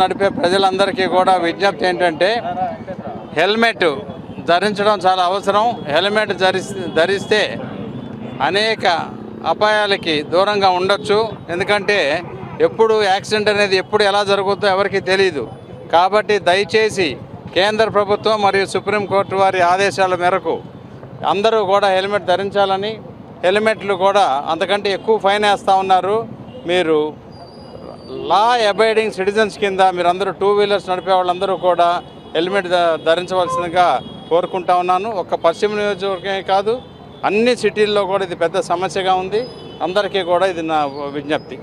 నడిపే ప్రజలందరికీ కూడా విజ్ఞప్తి ఏంటంటే హెల్మెట్ ధరించడం చాలా అవసరం. హెల్మెట్ ధరిస్తే అనేక అపాయాలకి దూరంగా ఉండొచ్చు. ఎందుకంటే ఎప్పుడు యాక్సిడెంట్ అనేది ఎప్పుడు ఎలా జరుగుతుందో ఎవరికి తెలియదు కాబట్టి దయచేసి కేంద్ర ప్రభుత్వం మరియు సుప్రీంకోర్టు వారి ఆదేశాల మేరకు అందరూ కూడా హెల్మెట్ ధరించాలని హెల్మెట్లు కూడా అంతకంటే ఎక్కువ ఫైన్ వేస్తూ ఉన్నారు. మీరు లా అబైడింగ్ సిటిజన్స్ కింద మీరందరూ టూ వీలర్స్ నడిపే వాళ్ళందరూ కూడా హెల్మెట్ ధ- ధరించవలసిందిగా కోరుకుంటా ఉన్నాను. ఒక్క పశ్చిమ నియోజకవర్గమే కాదు అన్ని సిటీల్లో కూడా ఇది పెద్ద సమస్యగా ఉంది. అందరికీ కూడా ఇది నా విజ్ఞప్తి.